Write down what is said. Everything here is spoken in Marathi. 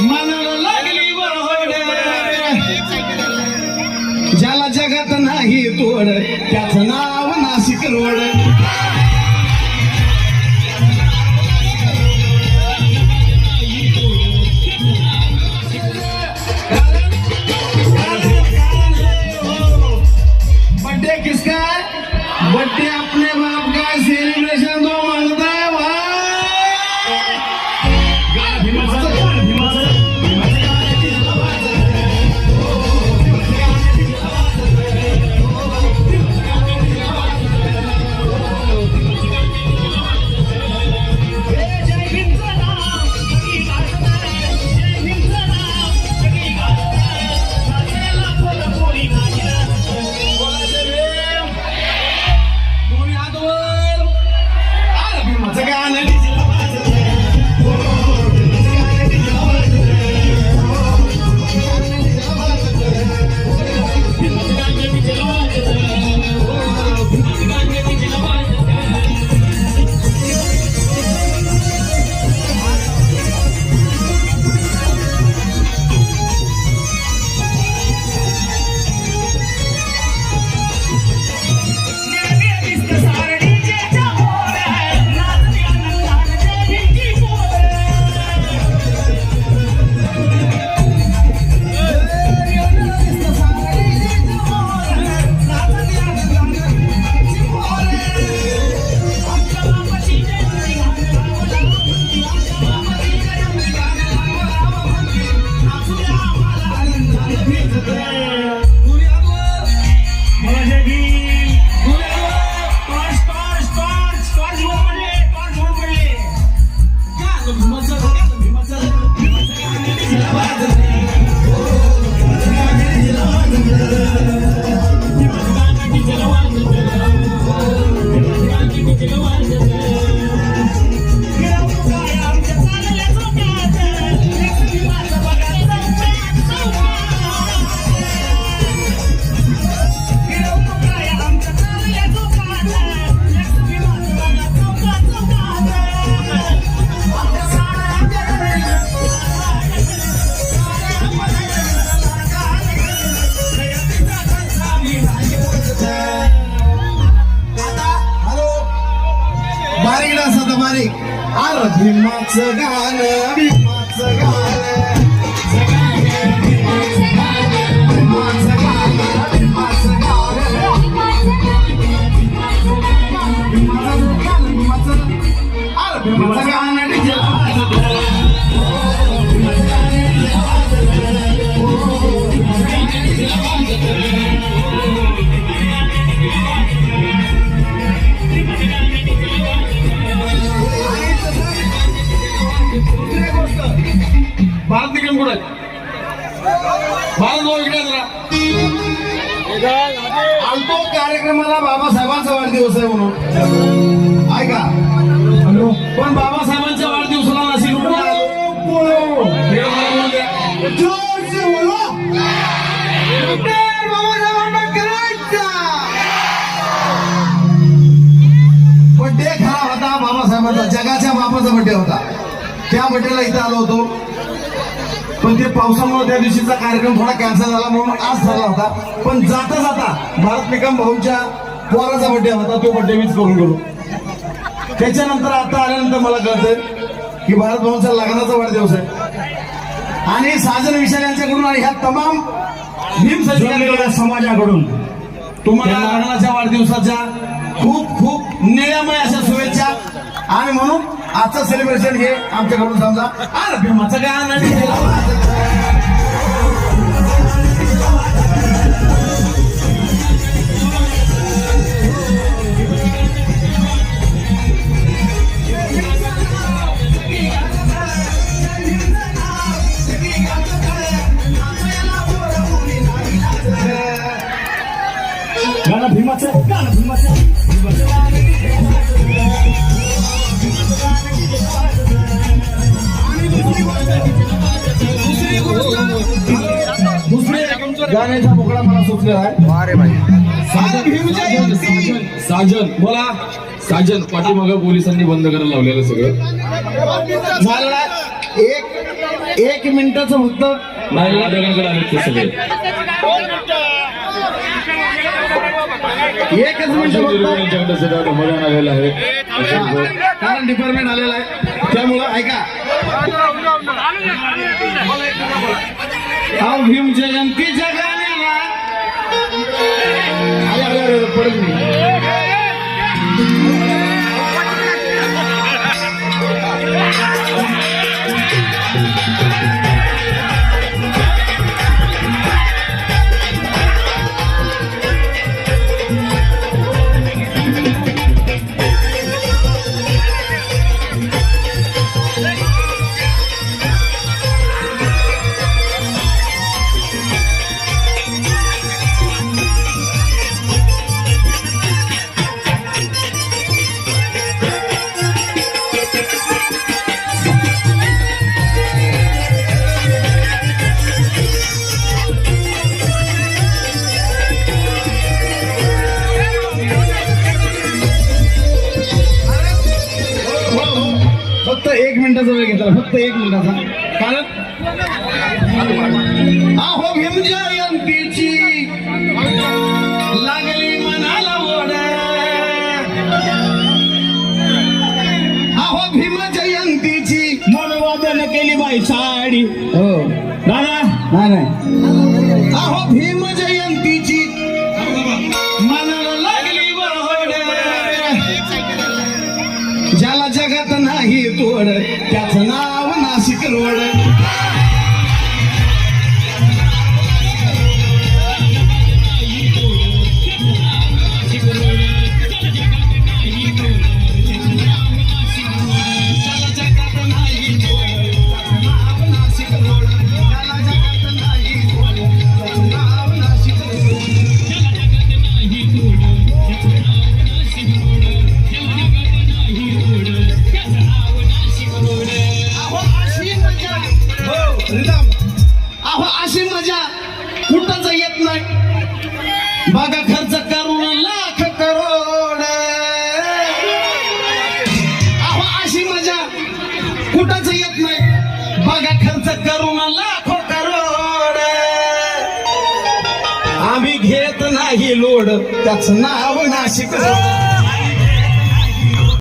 मनाला लागली ज्याला जगात नाही तोड त्याचं नाव नाशिक रोड. अरे भीमाचं गाणं भीमाचं गाणं. कार्यक्रमाला बाबासाहेबांचा वाढदिवस आहे म्हणून. ऐका. पण बाबासाहेबांच्या वाढदिवसाला आंबेडकरांचा. बड्डे खरा होता बाबासाहेबांचा. जगाच्या बापाचा बड्डे होता. त्या बड्डेला इथं आलो होतो. पण ते पावसामुळे त्या दिवशीचा कार्यक्रम थोडा कॅन्सल झाला म्हणून आज झाला होता. पण जाता जाता भारत निकम भाऊंच्या पोराचा बड्डे होता तो बड्डे मीच करून गेलो. त्याच्यानंतर आता आल्यानंतर मला कळतंय की भारत भाऊंचा लग्नाचा वाढदिवस आहे. आणि साजन विशाल यांच्याकडून आणि ह्या तमाम भीम सैनिकांकडून समाजाकडून तुम्हाला लग्नाच्या वाढदिवसाच्या खूप खूप निळ्यामय अशा शुभेच्छा. आणि म्हणून आजचं सेलिब्रेशन हे आमच्याकडून समजा. अरे भीमाचं गाणं आणि हे. भीमाचं भीमाचं. गाण्याचा मोकळा मला सुचलेला आहे. साजन बोला. साजन पाठीमागं पोलिसांनी बंद करायला लावलेलं सगळं. आहे. एक एक मिनिटाचं फक्त. नाही दोघांकडे आले ते सगळे. एकच मिनिट मतदान आलेलं आहे. कारण डिपार्टमेंट आलेलं आहे. त्यामुळं ऐका. अहो भीम जयंतीच्या गाण्याला अरे अरे वेळ घेतला फक्त एक मिनिटाचा. कारण अहो भीम जयंतीची लागली मनाला ओढ. अहो भीम जयंतीची मनवादन केली बाई साडी. हो. दादा नाही नाही अहो भीम त्याचं नाव नाशिक रोड. रिदम अहो अशी मजा कुठंच येत नाही. बघा खर्च करून लाख करोड. अहो अशी मजा कुठंच येत नाही. बघा खर्च करून लाखो करोड. आम्ही घेत नाही लोड त्याच नाव नाशिक.